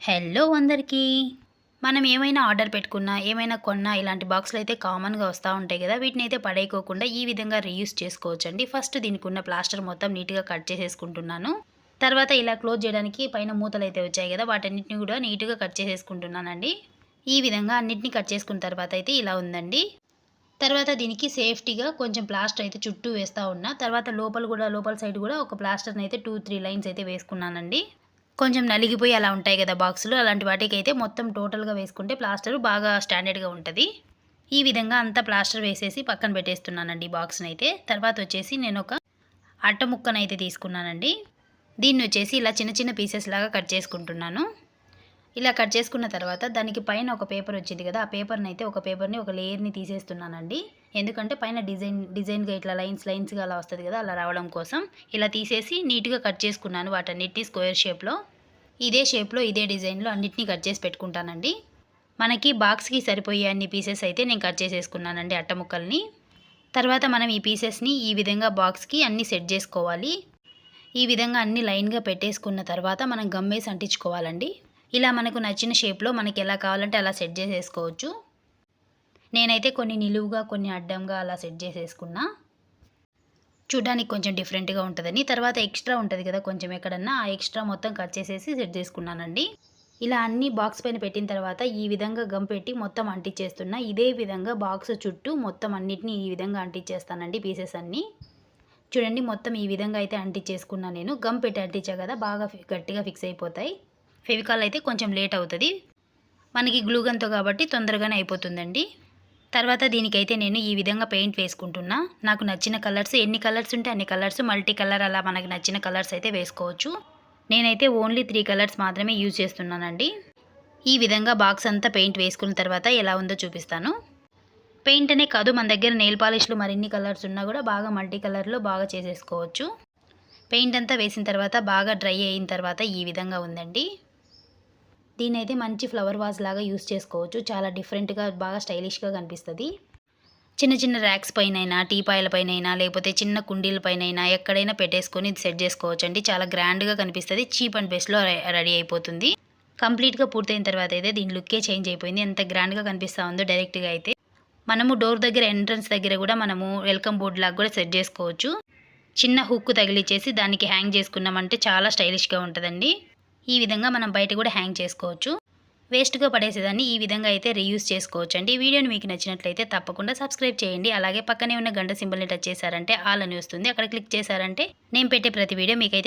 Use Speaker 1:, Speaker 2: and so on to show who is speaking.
Speaker 1: Hello అందరికీ. మనం ఏమైనా ఆర్డర్ పెట్టుకున్నా ఏమైనా కొన్నా ఇలాంటి బాక్సులు అయితే కామన్గా వస్తూ ఉంటాయి కదా. వీటిని అయితే పడేయకోకుండా ఈ విధంగా రీయూస్ చేసుకోవచ్చండి. ఫస్ట్ దీనికి ఉన్న ప్లాస్టర్ మొత్తం నీట్గా కట్ చేసేసుకుంటున్నాను. తర్వాత ఇలా క్లోజ్ చేయడానికి పైన మూతలు అయితే వచ్చాయి కదా. వాటన్నిటిని కూడా నీట్గా కట్ చేసేసుకుంటున్నానండి. ఈ విధంగా అన్నిటిని కట్ చేసుకున్న తర్వాత అయితే ఇలా ఉందండి. తర్వాత దీనికి సేఫ్టీగా కొంచెం ప్లాస్టర్ అయితే చుట్టూ వేస్తూ ఉన్నా. తర్వాత లోపల కూడా లోపల సైడ్ కూడా ఒక ప్లాస్టర్ని అయితే టూ త్రీ లైన్స్ అయితే వేసుకున్నానండి. కొంచెం నలిగిపోయి అలా ఉంటాయి కదా బాక్సులు. అలాంటి వాటికి అయితే మొత్తం టోటల్గా వేసుకుంటే ప్లాస్టర్ బాగా స్టాండర్డ్గా ఉంటుంది. ఈ విధంగా అంతా ప్లాస్టర్ వేసేసి పక్కన పెట్టేస్తున్నానండి ఈ బాక్స్ని అయితే తర్వాత వచ్చేసి నేను ఒక అట్ట ముక్కనైతే తీసుకున్నానండి. దీన్ని వచ్చేసి ఇలా చిన్న చిన్న పీసెస్ లాగా కట్ చేసుకుంటున్నాను. ఇలా కట్ చేసుకున్న తర్వాత దానికి పైన ఒక పేపర్ వచ్చింది కదా ఆ పేపర్ని అయితే ఒక పేపర్ని ఒక లేయర్ని తీసేస్తున్నానండి. ఎందుకంటే పైన డిజైన్ డిజైన్గా ఇట్లా లైన్స్ లైన్స్గా అలా వస్తుంది కదా అలా రావడం కోసం. ఇలా తీసేసి నీట్గా కట్ చేసుకున్నాను వాటన్నిటిని స్క్వేర్ షేప్లో ఇదే షేప్లో ఇదే డిజైన్లో అన్నిటినీ కట్ చేసి పెట్టుకుంటానండి. మనకి బాక్స్కి సరిపోయే అన్ని పీసెస్ అయితే నేను కట్ చేసేసుకున్నానండి అట్ట ముక్కల్ని. తర్వాత మనం ఈ పీసెస్ని ఈ విధంగా బాక్స్కి అన్ని సెట్ చేసుకోవాలి. ఈ విధంగా అన్ని లైన్గా పెట్టేసుకున్న తర్వాత మనం గమ్మేసి అంటించుకోవాలండి. ఇలా మనకు నచ్చిన షేప్లో మనకి ఎలా కావాలంటే అలా సెట్ చేసేసుకోవచ్చు. నేనైతే కొన్ని నిలువుగా కొన్ని అడ్డంగా అలా సెట్ చేసేసుకున్నా. చూడడానికి కొంచెం డిఫరెంట్గా ఉంటుందని. తర్వాత ఎక్స్ట్రా ఉంటుంది కదా కొంచెం ఎక్కడన్నా ఆ ఎక్స్ట్రా మొత్తం కట్ చేసేసి సెట్ చేసుకున్నానండి. ఇలా అన్ని బాక్స్ పైన పెట్టిన తర్వాత ఈ విధంగా గమ్ పెట్టి మొత్తం అంటించేస్తున్నా ఇదే విధంగా బాక్స్ చుట్టూ మొత్తం అన్నిటిని ఈ విధంగా అంటించేస్తానండి పీసెస్ అన్నీ. చూడండి మొత్తం ఈ విధంగా అయితే అంటించేసుకున్నా నేను. గమ్ పెట్టి అంటించా కదా బాగా గట్టిగా ఫిక్స్ అయిపోతాయి. ఫెవికాల్ అయితే కొంచెం లేట్ అవుతుంది. మనకి గ్లూగన్తో కాబట్టి తొందరగానే అయిపోతుందండి. తర్వాత దీనికైతే నేను ఈ విధంగా పెయింట్ వేసుకుంటున్నా. నాకు నచ్చిన కలర్స్ ఎన్ని కలర్స్ ఉంటే అన్ని కలర్స్ మల్టీ కలర్ అలా మనకు నచ్చిన కలర్స్ అయితే వేసుకోవచ్చు. నేనైతే ఓన్లీ త్రీ కలర్స్ మాత్రమే యూజ్ చేస్తున్నానండి. ఈ విధంగా బాక్స్ అంతా పెయింట్ వేసుకున్న తర్వాత ఎలా ఉందో చూపిస్తాను. పెయింట్ అనే కాదు మన దగ్గర నెయిల్ పాలిష్లు మరిన్ని కలర్స్ ఉన్నా కూడా బాగా మల్టీ కలర్లో బాగా చేసేసుకోవచ్చు. పెయింట్ అంతా వేసిన తర్వాత బాగా డ్రై అయిన తర్వాత ఈ విధంగా ఉందండి. దీని అయితే మంచి ఫ్లవర్ వాజ్ లాగా యూస్ చేసుకోవచ్చు. చాలా డిఫరెంట్గా బాగా స్టైలిష్గా కనిపిస్తుంది. చిన్న చిన్న ర్యాక్స్ పైనైనా టీపాయల పైనైనా లేకపోతే చిన్న కుండీల పైనైనా ఎక్కడైనా పెట్టేసుకొని సెట్ చేసుకోవచ్చు అండి చాలా గ్రాండ్గా కనిపిస్తుంది. చీప్ అండ్ బెస్ట్లో రెడీ అయిపోతుంది. కంప్లీట్గా పూర్తయిన తర్వాత అయితే దీని లుక్కే చేంజ్ అయిపోయింది. ఎంత గ్రాండ్గా కనిపిస్తూ ఉందో డైరెక్ట్గా అయితే. మనము డోర్ దగ్గర ఎంట్రన్స్ దగ్గర కూడా మనము వెల్కమ్ బోర్డ్ లాగా కూడా సెట్ చేసుకోవచ్చు. చిన్న హుక్ తగిలిచ్చేసి దానికి హ్యాంగ్ చేసుకున్నామంటే చాలా స్టైలిష్గా ఉంటుందండి. ఈ విధంగా మనం బయట కూడా హ్యాంగ్ చేసుకోవచ్చు. వేస్ట్గా పడేసేదాన్ని ఈ విధంగా అయితే రీయూస్ చేసుకోవచ్చు అండి ఈ వీడియోని మీకు నచ్చినట్లయితే తప్పకుండా సబ్స్క్రైబ్ చేయండి. అలాగే పక్కనే ఉన్న గంట సింబల్ని టచ్ చేశారంటే ఆల్ అని వస్తుంది. అక్కడ క్లిక్ చేశారంటే నేను పెట్టే ప్రతి వీడియో మీకైతే